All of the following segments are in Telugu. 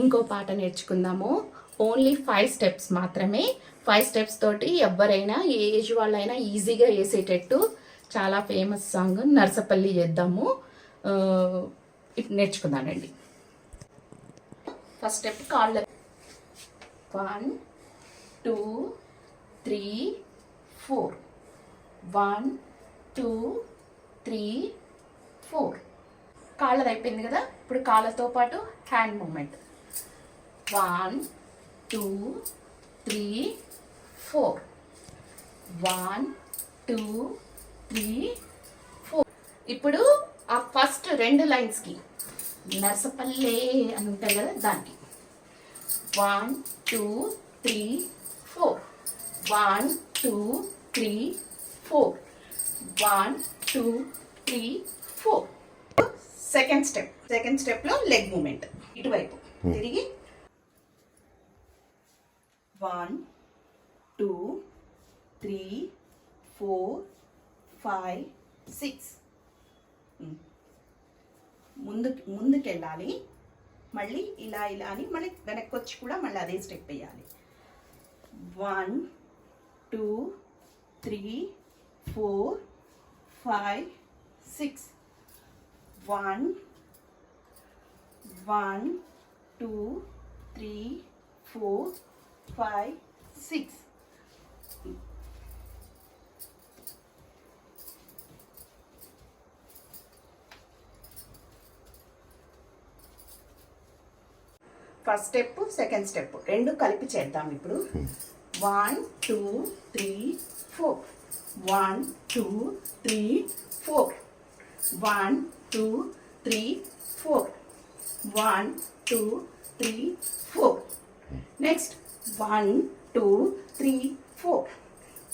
ఇంకో పాట నేర్చుకుందాము. ఓన్లీ ఫైవ్ స్టెప్స్ మాత్రమే. ఫైవ్ స్టెప్స్ తోటి ఎవరైనా ఏ ఏజ్ వాళ్ళైనా ఈజీగా వేసేటట్టు చాలా ఫేమస్ సాంగ్ నర్సపల్లి చేద్దాము. ఇటు నేర్చుకుందానండి ఫస్ట్ స్టెప్ కాళ్ళ one two three four one two three four కాళ్ళది అయిపోయింది కదా? ఇప్పుడు కాళ్ళతో పాటు hand movement one two three four. One two three four. ఇప్పుడు ఆ ఫస్ట్ రెండు లైన్స్కి నరసపల్లె అని ఉంటాయి కదా దానికి. One two three four. One two three four. One two three four. Second step. Second స్టెప్లో లెగ్ మూమెంట్. ఇటువైపు తిరిగి one two three four five six. ముందు ముందుకెళ్ళాలి. మళ్ళీ ఇలా ఇలా అని మళ్ళీ వెనక్కి వచ్చి కూడా మళ్ళీ అదే స్టెప్ వేయాలి. One two three four five six. One one two three four five six first step second step రెండు కలిపి చేద్దాం ఇప్పుడు. One two three four one two three four one two three four one two three four next one two three four.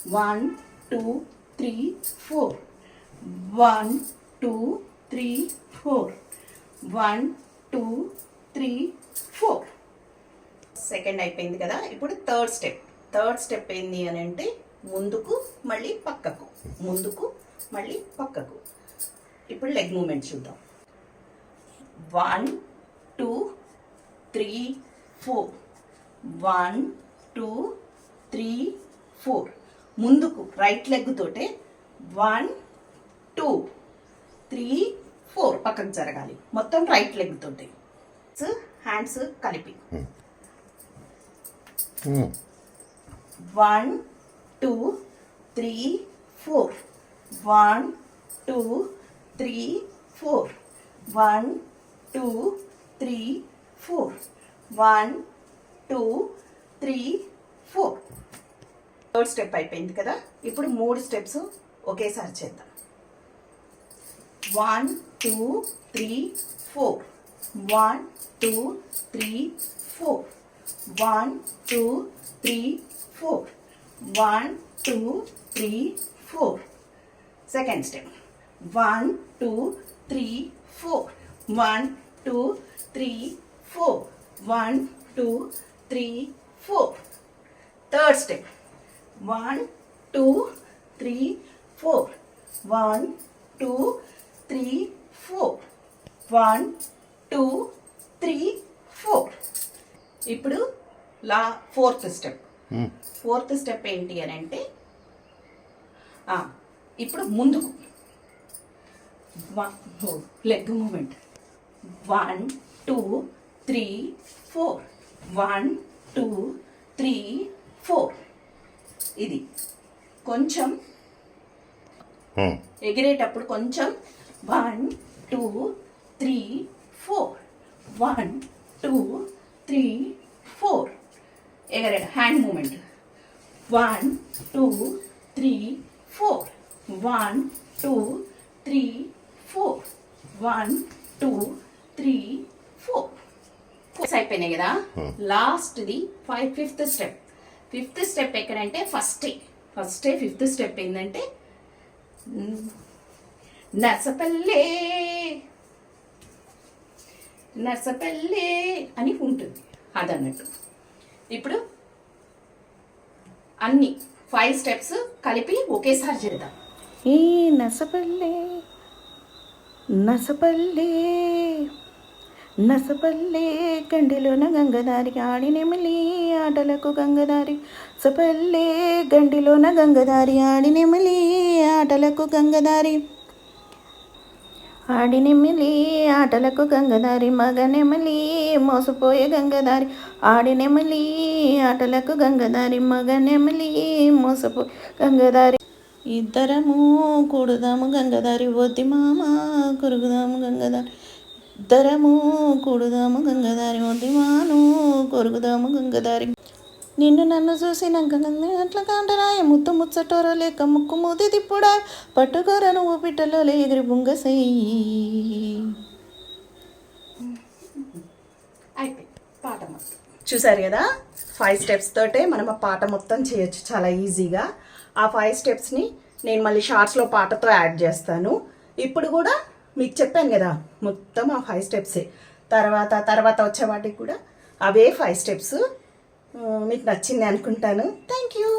One two three four. One two three four. One two three four. Second అయిపోయింది కదా ఇప్పుడు థర్డ్ స్టెప్. థర్డ్ స్టెప్ ఏంది అని అంటే ముందుకు మళ్ళీ పక్కకు. ముందుకు మళ్ళీ పక్కకు. ఇప్పుడు లెగ్ మూమెంట్ చూద్దాం. One two three four. One two three four. ముందుకు రైట్ లెగ్ తోటే వన్ టూ త్రీ ఫోర్ పక్కకు జరగాలి. మొత్తం రైట్ లెగ్ తోటి. హ్యాండ్స్ కలిపి. One two three four. One two three four. One two three four. One two three four. Third step అయిపోయింది కదా? ఇప్పుడు మూడు స్టెప్స్ ఒకేసారి చేద్దాం. One two three four. One two three four. One two three four. One two three four. Second step. One two three four. One two three four. One two three four third step one two three four one two three four one two three four ఇప్పుడు లా ఫోర్త్ స్టెప్. ఫోర్త్ స్టెప్ ఏంటి అని అంటే ఇప్పుడు ముందుకు. Leg movement. One two three four one two three four. ఇది కొంచెం ఎగిరేటప్పుడు కొంచెం one two three four. One two three four. ఎగరే hand movement. One two three four. One two three four. One two three four. Fours అయిపోయినాయి కదా. లాస్ట్ది five fifth step fifth step ఎక్కడంటే ఫస్టే ఫస్టే ఫిఫ్త్ స్టెప్ ఏంటంటే నర్సపల్లే. నర్సపల్లే అని ఉంటుంది. అదన్నట్టు. ఇప్పుడు అన్ని ఫైవ్ స్టెప్స్ కలిపి ఒకేసారి చేద్దాం. ఈ నసపల్లే నసపల్లే నసపల్లే గండిలోన గంగదారి ఆడినెమలి ఆటలకు గంగదారి సపల్లే గండిలోన గంగదారి ఆడినెమలి ఆటలకు గంగదారి ఆడినెమిలి ఆటలకు గంగదారి మగనెమలి మోసపోయే గంగదారి ఆడినెమలి ఆటలకు గంగదారి మగనెమలి మోసపోయే గంగదారి ఇద్దరము కూడుదాము గంగదారి వద్ది మామ కొరుగుదాము గంగదారి ఇద్దరము కూడుదాము గంగదారి వద్ది మాను కొరుగుదాము గంగదారి నిన్ను నన్ను చూసినాక అట్ల కాంటరాయ ముత్తు ముచ్చటోరో లేక ముక్కు మూతి తిప్పుడా పట్టుకోర నువ్వు పిట్టలో ఎగిరి బుంగసయ్యి పాట మొత్తం. చూసారు కదా? ఫైవ్ స్టెప్స్ తోటే మనం ఆ పాట మొత్తం చేయొచ్చు చాలా ఈజీగా. ఆ ఫైవ్ స్టెప్స్ని నేను మళ్ళీ షార్ట్స్లో పాటతో యాడ్ చేస్తాను. ఇప్పుడు కూడా మీకు చెప్పాను కదా మొత్తం ఆ ఫైవ్ స్టెప్సే తర్వాత తర్వాత వచ్చే వాటికి కూడా అవే ఫైవ్ స్టెప్స్ మీకు నచ్చింది అనుకుంటాను. Thank you